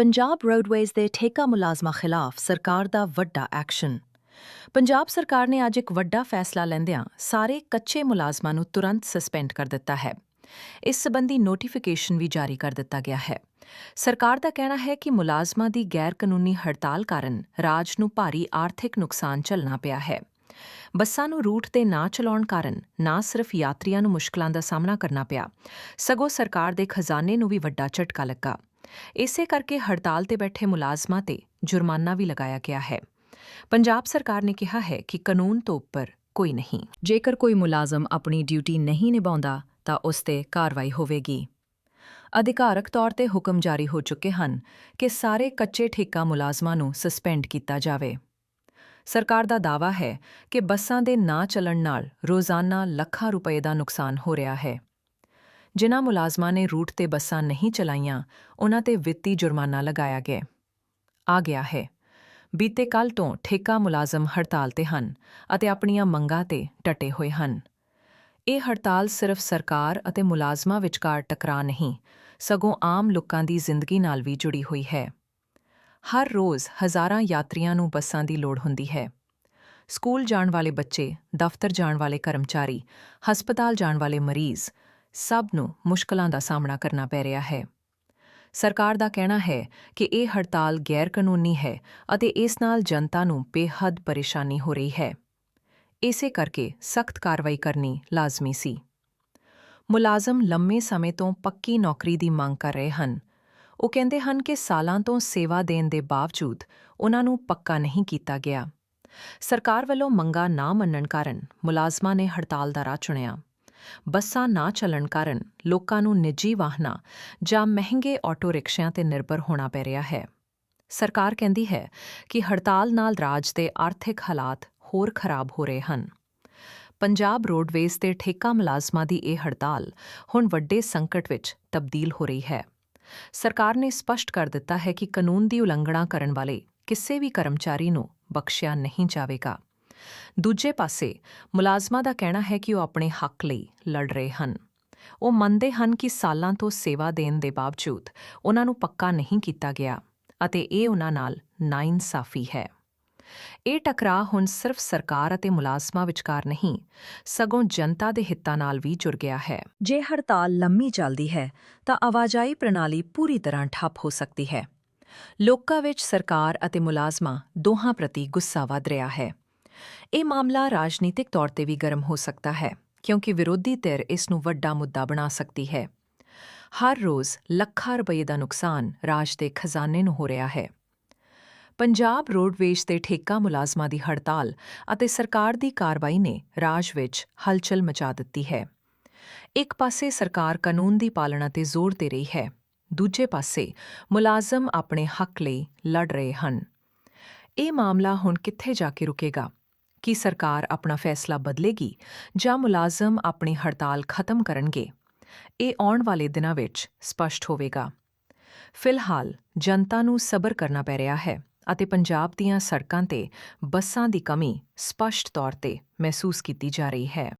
Punjab roadways ਦੇ ਠੇਕਾ ਮੁਲਾਜ਼ਮਾਂ ਖਿਲਾਫ ਸਰਕਾਰ ਦਾ ਵੱਡਾ ਐਕਸ਼ਨ ਪੰਜਾਬ ਸਰਕਾਰ ਨੇ ਅੱਜ ਇੱਕ ਵੱਡਾ ਫੈਸਲਾ ਲੈਂਦਿਆਂ ਸਾਰੇ ਕੱਚੇ ਮੁਲਾਜ਼ਮਾਂ ਨੂੰ ਤੁਰੰਤ ਸਸਪੈਂਡ ਕਰ ਦਿੱਤਾ ਹੈ। ਇਸ ਸਬੰਧੀ ਨੋਟੀਫਿਕੇਸ਼ਨ ਵੀ ਜਾਰੀ ਕਰ ਦਿੱਤਾ ਗਿਆ ਹੈ। ਸਰਕਾਰ ਦਾ ਕਹਿਣਾ ਹੈ ਕਿ ਮੁਲਾਜ਼ਮਾਂ ਦੀ ਗੈਰ ਕਾਨੂੰਨੀ ਹੜਤਾਲ ਕਾਰਨ ਰਾਜ ਨੂੰ ਭਾਰੀ ਆਰਥਿਕ ਨੁਕਸਾਨ ਝੱਲਣਾ ਪਿਆ ਹੈ। ਬੱਸਾਂ ਨੂੰ ਰੂਟ ਤੇ ਨਾ ਚਲਾਉਣ ਕਾਰਨ ਨਾ ਸਿਰਫ ਯਾਤਰੀਆਂ ਨੂੰ ਮੁਸ਼ਕਲਾਂ ਦਾ ਸਾਹਮਣਾ ਕਰਨਾ ਪਿਆ। ਸਗੋਂ ਸਰਕਾਰ ਦੇ ਖਜ਼ਾਨੇ ਨੂੰ ਵੀ ਵੱਡਾ ਝਟਕਾ ਲੱਗਾ। ਇਸੇ ਕਰਕੇ ਹੜਤਾਲ ਤੇ ਬੈਠੇ ਮੁਲਾਜ਼ਮਾਂ ਤੇ ਜੁਰਮਾਨਾ ਵੀ ਲਗਾਇਆ ਗਿਆ ਹੈ। ਪੰਜਾਬ ਸਰਕਾਰ ਨੇ ਕਿਹਾ ਹੈ ਕਿ ਕਾਨੂੰਨ ਤੋਂ ਉੱਪਰ ਕੋਈ ਨਹੀਂ। ਜੇਕਰ ਕੋਈ ਮੁਲਾਜ਼ਮ ਆਪਣੀ ਡਿਊਟੀ ਨਹੀਂ ਨਿਭਾਉਂਦਾ, ਤਾਂ ਉਸ ਤੇ ਕਾਰਵਾਈ ਹੋਵੇਗੀ। ਅਧਿਕਾਰਕ ਤੌਰ ਤੇ ਹੁਕਮ ਜਾਰੀ ਹੋ ਚੁੱਕੇ ਹਨ ਕਿ ਸਾਰੇ ਕੱਚੇ ਠੇਕਾ ਮੁਲਾਜ਼ਮਾਂ ਨੂੰ ਸਸਪੈਂਡ ਕੀਤਾ ਜਾਵੇ। ਸਰਕਾਰ ਦਾ ਦਾਅਵਾ ਹੈ ਕਿ ਬੱਸਾਂ ਦੇ ਨਾ ਚੱਲਣ ਨਾਲ ਰੋਜ਼ਾਨਾ ਲੱਖਾਂ ਰੁਪਏ ਦਾ ਨੁਕਸਾਨ ਹੋ ਰਿਹਾ ਹੈ। ਜਿਨ੍ਹਾਂ ਮੁਲਾਜ਼ਮਾਂ ਨੇ ਰੂਟ ਤੇ ਬੱਸਾਂ ਨਹੀਂ ਚਲਾਈਆਂ ਉਹਨਾਂ ਤੇ ਵਿੱਤੀ ਜੁਰਮਾਨਾ ਲਗਾਇਆ ਗਿਆ। ਆ ਗਿਆ ਹੈ। ਬੀਤੇ ਕੱਲ ਤੋਂ ਠੇਕਾ ਮੁਲਾਜ਼ਮ ਹੜਤਾਲ ਤੇ ਹਨ ਅਤੇ ਆਪਣੀਆਂ ਮੰਗਾਂ ਤੇ ਟਟੇ ਹੋਏ ਹਨ। ਇਹ ਹੜਤਾਲ ਸਿਰਫ ਸਰਕਾਰ ਅਤੇ ਮੁਲਾਜ਼ਮਾਂ ਵਿਚਕਾਰ ਟਕਰਾਅ ਨਹੀਂ, ਸਗੋਂ ਆਮ ਲੋਕਾਂ ਦੀ ਜ਼ਿੰਦਗੀ ਨਾਲ ਵੀ ਜੁੜੀ ਹੋਈ ਹੈ। ਹਰ ਰੋਜ਼ ਹਜ਼ਾਰਾਂ ਯਾਤਰੀਆਂ ਨੂੰ ਬੱਸਾਂ ਦੀ ਲੋੜ ਹੁੰਦੀ ਹੈ। ਸਕੂਲ ਜਾਣ ਵਾਲੇ ਬੱਚੇ, ਦਫ਼ਤਰ ਜਾਣ ਵਾਲੇ ਕਰਮਚਾਰੀ, ਹਸਪਤਾਲ ਜਾਣ ਵਾਲੇ ਮਰੀਜ਼ ਸਭ ਨੂੰ ਮੁਸ਼ਕਲਾਂ ਦਾ ਸਾਹਮਣਾ ਕਰਨਾ ਪੈ ਰਿਹਾ ਹੈ। ਸਰਕਾਰ ਦਾ ਕਹਿਣਾ ਹੈ ਕਿ ਇਹ ਹੜਤਾਲ ਗੈਰ ਕਾਨੂੰਨੀ ਹੈ ਅਤੇ ਇਸ ਨਾਲ ਜਨਤਾ ਨੂੰ ਬੇਹੱਦ ਪਰੇਸ਼ਾਨੀ ਹੋ ਰਹੀ ਹੈ। ਇਸੇ ਕਰਕੇ ਸਖਤ ਕਾਰਵਾਈ ਕਰਨੀ ਲਾਜ਼ਮੀ ਸੀ। ਮੁਲਾਜ਼ਮ ਲੰਮੇ ਸਮੇਂ ਤੋਂ ਪੱਕੀ ਨੌਕਰੀ ਦੀ ਮੰਗ ਕਰ ਰਹੇ ਹਨ। ਉਹ ਕਹਿੰਦੇ ਹਨ ਕਿ ਸਾਲਾਂ ਤੋਂ ਸੇਵਾ ਦੇਣ ਦੇ ਬਾਵਜੂਦ ਉਹਨਾਂ ਨੂੰ ਪੱਕਾ ਨਹੀਂ ਕੀਤਾ ਗਿਆ। ਸਰਕਾਰ ਵੱਲੋਂ ਮੰਗਾ ਨਾ ਮੰਨਣ ਕਾਰਨ ਮੁਲਾਜ਼ਮਾਂ ਨੇ ਹੜਤਾਲ ਦਾ ਰਾਹ ਚੁਣਿਆ। ਬੱਸਾਂ ਨਾ ਚੱਲਣ ਕਾਰਨ ਲੋਕਾਂ ਨੂੰ ਨਿੱਜੀ ਵਾਹਨਾਂ ਜਾਂ ਮਹਿੰਗੇ ਆਟੋ ਰਿਕਸ਼ਿਆਂ ਤੇ ਨਿਰਭਰ ਹੋਣਾ ਪੈ ਰਿਹਾ ਹੈ। ਸਰਕਾਰ ਕਹਿੰਦੀ ਹੈ ਕਿ ਹੜਤਾਲ ਨਾਲ ਰਾਜ ਦੇ ਆਰਥਿਕ ਹਾਲਾਤ ਹੋਰ ਖਰਾਬ ਹੋ ਰਹੇ ਹਨ। ਪੰਜਾਬ ਰੋਡਵੇਜ਼ ਦੇ ਠੇਕਾ ਮੁਲਾਜ਼ਮਾਂ ਦੀ ਇਹ ਹੜਤਾਲ ਹੁਣ ਵੱਡੇ ਸੰਕਟ ਵਿੱਚ ਤਬਦੀਲ ਹੋ ਰਹੀ ਹੈ। ਸਰਕਾਰ ਨੇ ਸਪਸ਼ਟ ਕਰ ਦਿੱਤਾ ਹੈ ਕਿ ਕਾਨੂੰਨ ਦੀ ਉਲੰਘਣਾ ਕਰਨ ਵਾਲੇ ਕਿਸੇ ਵੀ ਕਰਮਚਾਰੀ ਨੂੰ ਬਖਸ਼ਿਆ ਨਹੀਂ ਜਾਵੇਗਾ। ਦੂਜੇ ਪਾਸੇ, ਮੁਲਾਜ਼ਮਾਂ ਦਾ ਕਹਿਣਾ ਹੈ ਕਿ ਉਹ ਆਪਣੇ ਹੱਕ ਲਈ ਲੜ ਰਹੇ ਹਨ। ਉਹ ਮੰਨਦੇ ਹਨ ਕਿ ਸਾਲਾਂ ਤੋਂ ਸੇਵਾ ਦੇਣ ਦੇ ਬਾਵਜੂਦ ਉਹਨਾਂ ਨੂੰ ਪੱਕਾ ਨਹੀਂ ਕੀਤਾ ਗਿਆ ਅਤੇ ਇਹ ਉਹਨਾਂ ਨਾਲ ਨਾਇਨਸਾਫੀ ਹੈ। ਇਹ ਟਕਰਾਅ ਹੁਣ ਸਿਰਫ ਸਰਕਾਰ ਅਤੇ ਮੁਲਾਜ਼ਮਾਂ ਵਿਚਕਾਰ ਨਹੀਂ, ਸਗੋਂ ਜਨਤਾ ਦੇ ਹਿੱਤਾਂ ਨਾਲ ਵੀ ਜੁੜ ਗਿਆ ਹੈ। ਜੇ ਹੜਤਾਲ ਲੰਮੀ ਚੱਲਦੀ ਹੈ, ਤਾਂ ਆਵਾਜਾਈ ਪ੍ਰਣਾਲੀ ਪੂਰੀ ਤਰ੍ਹਾਂ ਠੱਪ ਹੋ ਸਕਦੀ ਹੈ। ਲੋਕਾਂ ਵਿੱਚ ਸਰਕਾਰ ਅਤੇ ਮੁਲਾਜ਼ਮਾਂ ਦੋਹਾਂ ਪ੍ਰਤੀ ਗੁੱਸਾ ਵਧ ਰਿਹਾ ਹੈ। ਇਹ ਮਾਮਲਾ ਰਾਜਨੀਤਿਕ ਤੌਰ ਤੇ ਵੀ ਗਰਮ ਹੋ ਸਕਦਾ ਹੈ, ਕਿਉਂਕਿ ਵਿਰੋਧੀ ਧਿਰ ਇਸ ਨੂੰ ਵੱਡਾ ਮੁੱਦਾ ਬਣਾ ਸਕਦੀ ਹੈ। ਹਰ ਰੋਜ਼ ਲੱਖਾਂ ਰੁਪਏ ਦਾ ਨੁਕਸਾਨ ਰਾਜ ਦੇ ਖਜ਼ਾਨੇ ਨੂੰ ਹੋ ਰਿਹਾ ਹੈ। ਪੰਜਾਬ ਰੋਡਵੇਜ਼ ਦੇ ਠੇਕਾ ਮੁਲਾਜ਼ਮਾਂ ਦੀ ਹੜਤਾਲ ਅਤੇ ਸਰਕਾਰ ਦੀ ਕਾਰਵਾਈ ਨੇ ਰਾਜ ਵਿੱਚ ਹਲਚਲ ਮਚਾ ਦਿੱਤੀ ਹੈ। ਇੱਕ ਪਾਸੇ ਸਰਕਾਰ ਕਾਨੂੰਨ ਦੀ ਪਾਲਣਾ ਤੇ ਜ਼ੋਰ ਦੇ ਰਹੀ ਹੈ, ਦੂਜੇ ਪਾਸੇ ਮੁਲਾਜ਼ਮ ਆਪਣੇ ਹੱਕ ਲਈ ਲੜ ਰਹੇ ਹਨ। ਇਹ ਮਾਮਲਾ ਹੁਣ ਕਿੱਥੇ ਜਾ ਕੇ ਰੁਕੇਗਾ? ਕੀ ਸਰਕਾਰ ਆਪਣਾ ਫੈਸਲਾ ਬਦਲੇਗੀ ਜਾਂ ਮੁਲਾਜ਼ਮ ਆਪਣੀ ਹੜਤਾਲ ਖਤਮ ਕਰਨਗੇ। ਇਹ ਆਉਣ ਵਾਲੇ ਦਿਨਾਂ ਵਿੱਚ ਸਪਸ਼ਟ ਹੋਵੇਗਾ। ਫਿਲਹਾਲ ਜਨਤਾ ਨੂੰ ਸਬਰ ਕਰਨਾ ਪੈ ਰਿਹਾ ਹੈ ਅਤੇ ਪੰਜਾਬ ਦੀਆਂ ਸੜਕਾਂ ਤੇ ਬੱਸਾਂ ਦੀ ਕਮੀ ਸਪਸ਼ਟ ਤੌਰ ਤੇ ਮਹਿਸੂਸ ਕੀਤੀ ਜਾ ਰਹੀ ਹੈ।